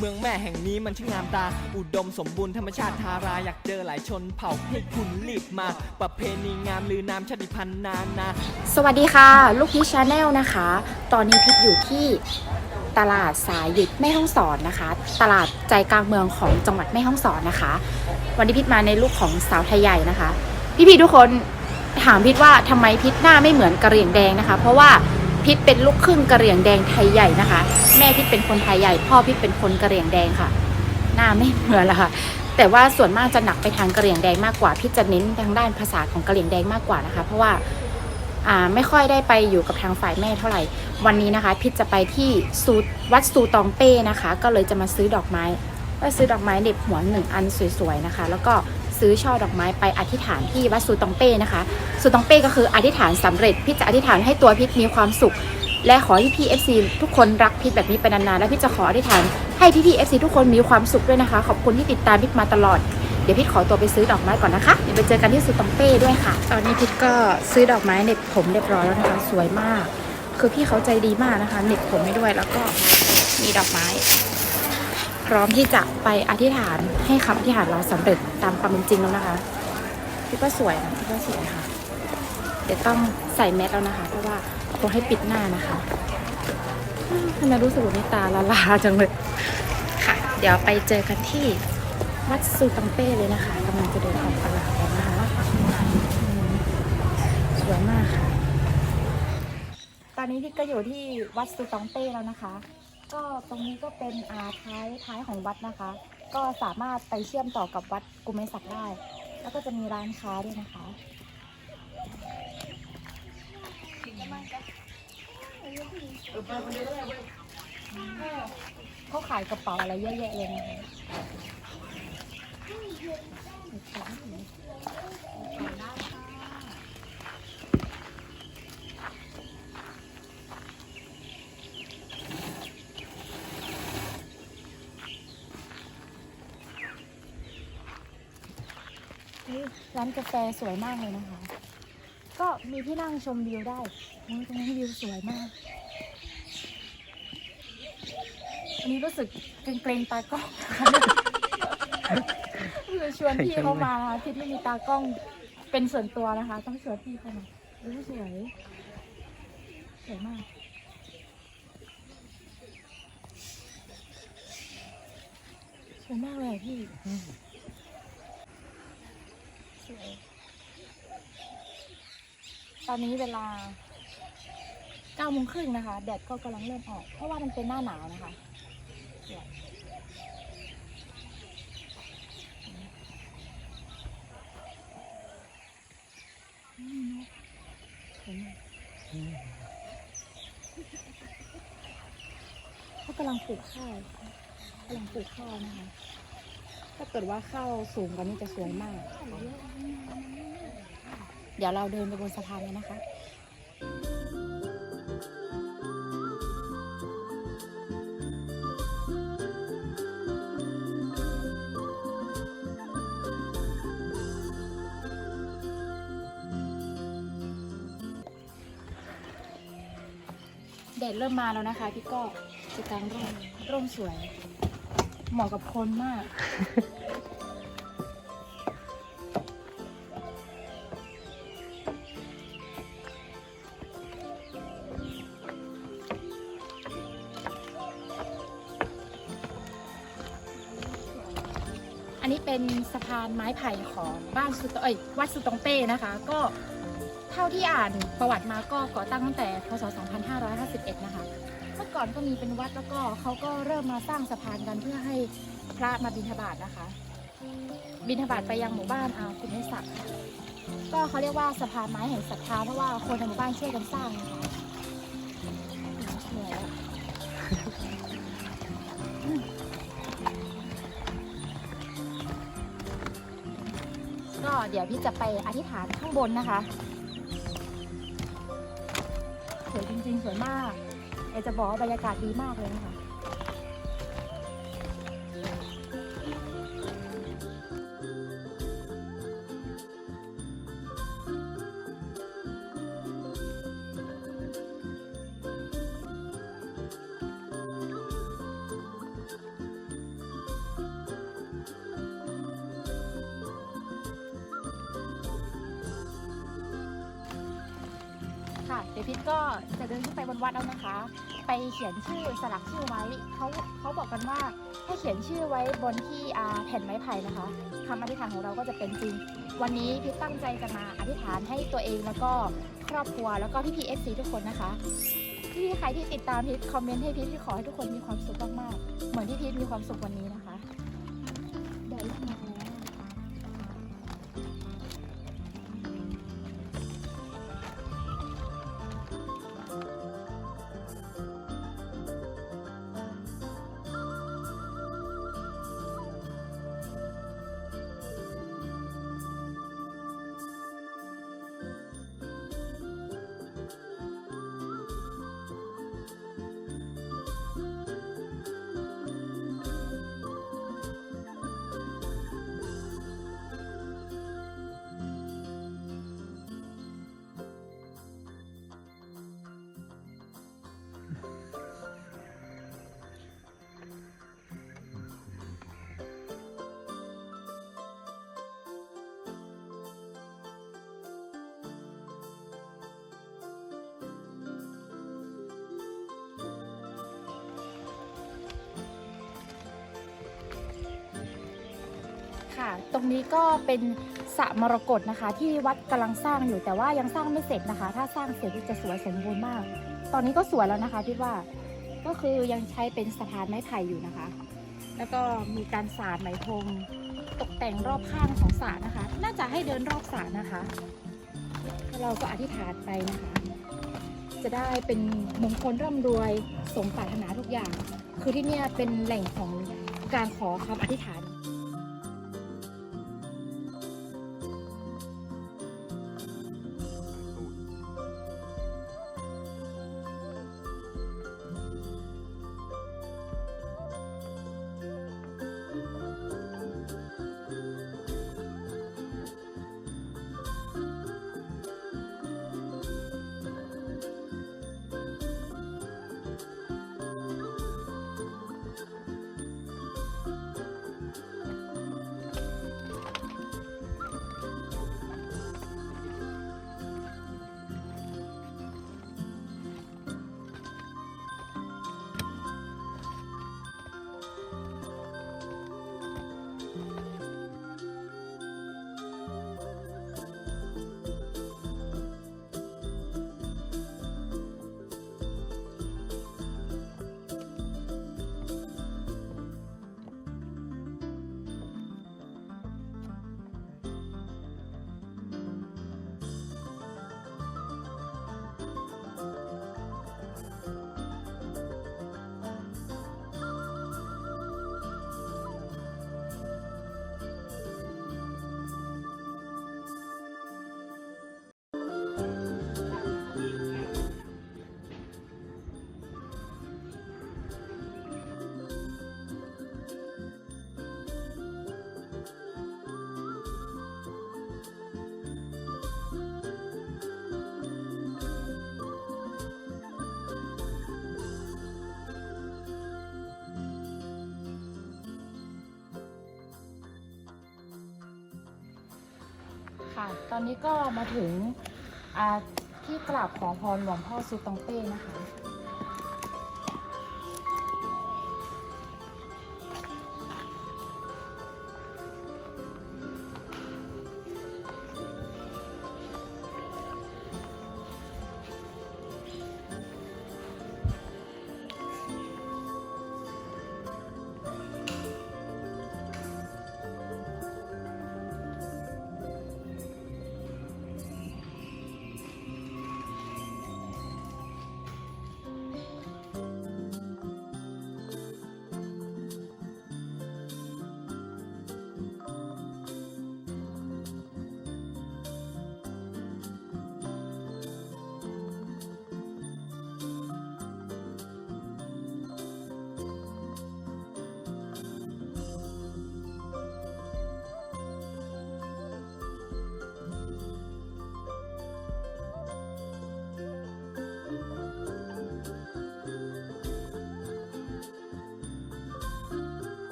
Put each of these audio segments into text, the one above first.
เมืองแม่แห่งนี้มันช่างงามตา อุดมสมบูรณ์ธรรมชาติทาราอยากเจอหลายชนเผ่าให้คุณรีบมา ประเพณีงามลือนามชาติพันธุ์นานา สวัสดีค่ะ ลูกพีชชาแนลนะคะ ตอนนี้พิชอยู่ที่ตลาดสายหยุดแม่ฮ่องสอนนะคะ ตลาดใจกลางเมืองของจังหวัดแม่ฮ่องสอนนะคะ วันนี้พิชมาในลูกของสาวไทยใหญ่นะคะพี่พี่ๆทุกคนถามพิชว่าทำไมพิชหน้าไม่เหมือนกระเหรี่ยงแดงนะคะ เพราะว่า พิชเป็นลูกครึ่งกะเหรี่ยงแดงไทยใหญ่นะคะ แม่พิชเป็นคนไทยใหญ่ พ่อพิชเป็นคนกะเหรี่ยงแดงค่ะ หน้าไม่เหมือนละค่ะ แต่ว่าส่วนมากจะหนักไปทางกะเหรี่ยงแดงมากกว่าพิชจะเน้นทางด้านภาษาของกะเหรี่ยงแดงมากกว่านะคะ เพราะว่าอ่าไม่ค่อยได้ไปอยู่กับทางฝ่ายแม่เท่าไหร่ วันนี้นะคะ พิชจะไปที่ซูวัดซูตองเป้นะคะ ก็เลยจะมาซื้อดอกไม้ก็ซื้อดอกไม้เด็บหัวหนึ่งอันสวยๆนะคะ แล้วก็ ซื้อช่อดอกไม้ไปอธิษฐานที่วัดซูตองเป้นะคะซูตองเป้ก็คืออธิษฐานสำเร็จพิชจะอธิษฐานให้ตัวพิชมีความสุข และขอให้พี่เอฟซีทุกคนรักพิชแบบนี้ไปนานๆและพิชจะขออธิษฐานให้พี่พี่เอฟซีทุกคนมีความสุขด้วยนะคะ ขอบคุณที่ติดตามพิชมาตลอดเดี๋ยวพิชขอตัวไปซื้อดอกไม้ก่อนนะคะเดี๋ยวไปเจอกันที่สุตองเป้ด้วยค่ะ ตอนนี้พิชก็ซื้อดอกไม้เน็บผมเรียบร้อยแล้วนะคะ สวยมาก คือพี่เขาใจดีมากนะคะเน็บผมให้ด้วยแล้วก็มีดอกไม้ ร้อมที่จะไปอธิษฐานให้คำอธิษฐานเราสำเร็จตามความเป็นจริงแล้วนะคะพี่ว่าสวยนะพี่ว่าสวยค่ะเดี๋ยวต้องใส่แมสแล้วนะคะ เพราะว่าเขาให้ปิดหน้านะคะทำไมรู้สึกว่านี่ตาละลาจังเลยค่ะ เดี๋ยวไปเจอกันที่วัดซูตังเป้เลยนะคะกำลังจะเดินออกตลาดแล้วนะคะสวยมากค่ะ ตอนนี้พี่ก็อยู่ที่วัดซูตองเป้แล้วนะคะ ก็ตรงนี้ก็เป็นอาท้ายท้ายของวัดนะคะ ก็สามารถไปเชื่อมต่อกับวัดกุมเมศักได้ แล้วก็จะมีร้านค้าด้วยนะคะเขาขายกระเป๋าอะไรเยอะแยะเลยนะคะ ร้านกาแฟสวยมากเลยนะคะ ก็มีที่นั่งชมวิวได้ตรงนี้วิวสวยมากอันนี้รู้สึกเกรงๆตากล้องคือชวนพี่เข้ามานะคะที่ไม่มีตากล้องเป็นส่วนตัวนะคะ ต้องชวนพี่เข้ามาดูสวยสวยมากสวยมากเลยพี่ วยตอนนี้เวลาเก้าโมงครึ่งนะคะ แดดก็กำลังเริ่มออก เพราะว่ามันเป็นหน้าหนาวนะคะเขากำลังปลูกข้าวกำลังปลูกข้าวนะคะ ถ้าเกิดว่าเข้าสูงกว่านี้จะสวยมาก เดี๋ยวเราเดินไปบนสะพานเลยนะคะแดดเริ่มมาแล้วนะคะ พี่ก็จะกางร่มร่มสวย เหมาะกับคนมาก อันนี้เป็นสะพานไม้ไผ่ของบ้านสุตเอ้ยวัดสุตองเป้นะคะ ก็เท่าที่อ่านประวัติมาก็ก่อตั้งตั้งแต่พศ 2551 นะคะ มื่อก่อนก็มีเป็นวัดแล้วก็เขาก็เริ่มมาสร้างสะพานกันเพื่อให้พระมาบิณฑบาตนะคะ บิณฑบาตไปยังหมู่บ้านอาคุณให้ศักดิ์ก็เขาเรียกว่าสะพานไม้แห่งศรัทธาเพราะว่าคนในหมู่บ้านช่วยกันสร้างนะคะสวยอะก็เดี๋ยวพี่จะไปอธิษฐานข้างบนนะคะ สวยจริงๆ สวยมาก อยากจะบอกว่าบรรยากาศดีมากเลยนะคะ ค่ะ เดี๋ยวพิทก็จะเดินขึ้นไปบนวัดแล้วนะคะ ไปเขียนชื่อสลักชื่อไว้เขาเขาบอกกันว่าให้เขียนชื่อไว้บนที่อาแผ่นไม้ไผ่นะคะคำอธิษฐานของเราก็จะเป็นจริง วันนี้พิทตั้งใจจะมาอธิษฐานให้ตัวเองแล้วก็ครอบครัวแล้วก็พี่พีเอฟซีทุกคนนะคะที่ใครที่ติดตามพิทคอมเมนต์ให้พิทที่ขอให้ทุกคนมีความสุขมากๆเหมือนที่พิทมีความสุขวันนี้นะคะเดินมา ค่ะ ตรงนี้ก็เป็นสระมรกตนะคะ ที่วัดกำลังสร้างอยู่แต่ว่ายังสร้างไม่เสร็จนะคะ ถ้าสร้างเสร็จจะสวยสมบูรณ์มาก ตอนนี้ก็สวยแล้วนะคะพี่ว่าก็คือยังใช้เป็นสะพานไม้ไผ่อยู่นะคะ แล้วก็มีการสาดไหมพรมตกแต่งรอบข้างของสระนะคะ น่าจะให้เดินรอบสระนะคะ เราก็อธิษฐานไปนะคะ จะได้เป็นมงคลร่ำรวยสมปรารถนาทุกอย่าง คือที่นี่เป็นแหล่งของการขอคำอธิษฐาน ค่ะ ตอนนี้ก็มาถึงที่กราบขอพรหลวงพ่อสุตองเต้นะคะ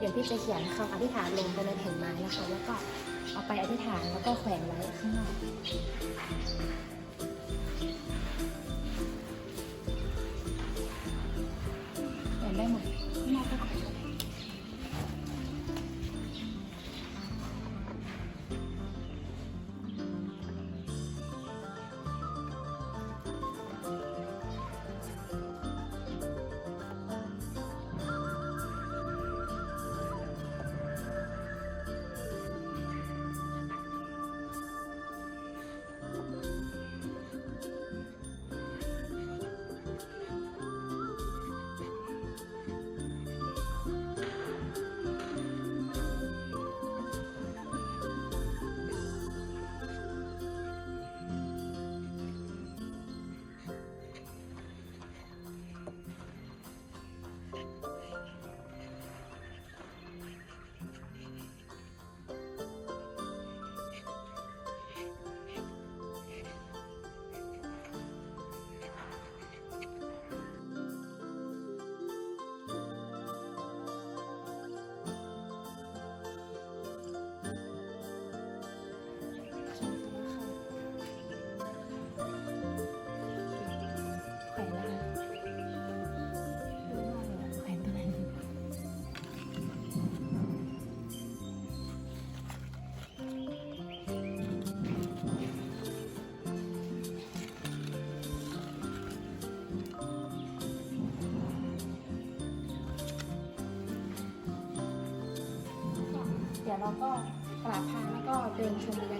เดี๋ยวพี่จะเขียนคำอธิษฐานลงบนแผ่นไม้นะคะ แล้วก็เอาไปอธิษฐานแล้วก็แขวนไว้ข้างนอก ดี๋ยวเราก็กราบทางแล้วก็เดินชมบรรยา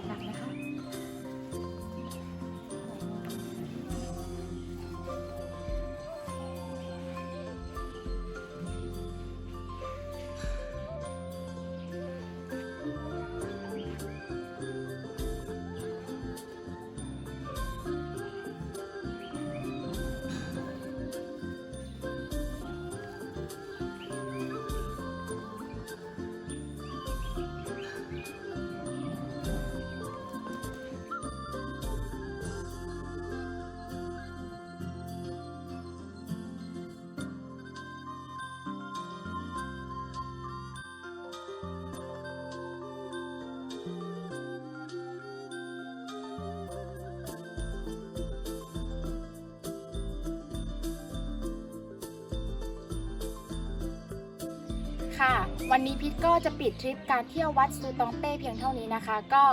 กาศ ค่ะ วันนี้พิทก็จะปิดทริปการเที่ยววัดซูตองเป้เพียงเท่านี้นะคะ ก็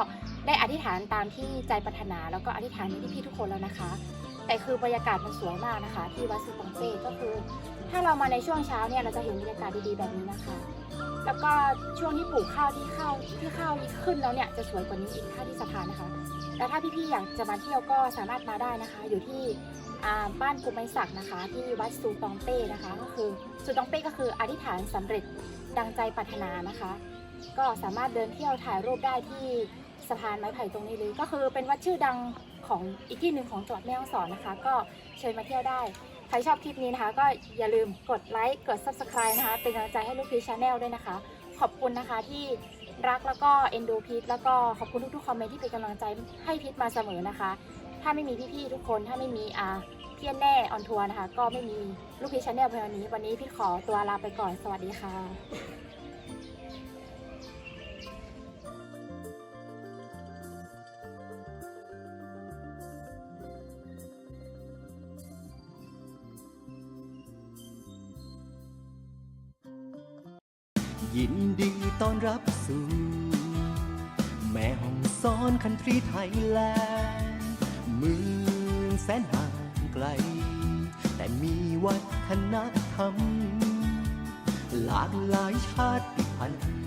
ได้อธิษฐานตามที่ใจปรารถนาแล้วก็อธิษฐานนี้พี่ๆทุกคนแล้วนะคะ แต่คือบรรยากาศมันสวยมากนะคะ ที่วัดซูตองเป้ก็คือ ถ้าเรามาในช่วงเช้าเนี่ยเราจะเห็นบรรยากาศดีๆแบบนี้นะคะ แล้วก็ช่วงที่ปลูกข้าวที่ข้าวที่ข้าวขึ้นแล้วเนี่ยจะสวยกว่านี้อีกถ้าที่สะพานนะคะ แล้วถ้าพี่ๆอยากจะมาเที่ยวก็สามารถมาได้นะคะ อยู่ที่บ้านกุมไมศักดิ์นะคะ ที่วัดซูตองเป้นะคะ ก็คือซูตองเป้ก็คืออธิษฐานสำเร็จ ดังใจปรารถนานะคะ ก็สามารถเดินเที่ยวถ่ายรูปได้ที่สะพานไม้ไผ่ตรงนี้เลย ก็คือเป็นวัดชื่อดังของอีกที่หนึ่งของจังหวัดแม่ฮ่องสอนนะคะ ก็เชิญมาเที่ยวได้ ใครชอบคลิปนี้นะคะ ก็อย่าลืมกดไลค์กด subscribe นะคะ เป็นกำลังใจให้ลูกพีชาแนลด้วยนะคะ ขอบคุณนะคะที่รักแล้วก็เอ็นดูพีทแล้วก็ขอบคุณทุกๆคอมเมนต์ที่เป็นกำลังใจให้พีทมาเสมอนะคะ ถ้าไม่มีพี่ๆทุกคนถ้าไม่มีอา เพียนแน่ออนทัวร์นะคะ ก็ไม่มีลูกพีชชาแนลเพียงวันนี้ วันนี้พี่ขอตัวลาไปก่อนสวัสดีค่ะยินดีต้อนรับสู่ แม่ห้องซ้อนคันทรีไทยแลนด์เมืองแสนห่าง ล แต่มีวัฒนธรรม หลากหลายชาติพันธุ์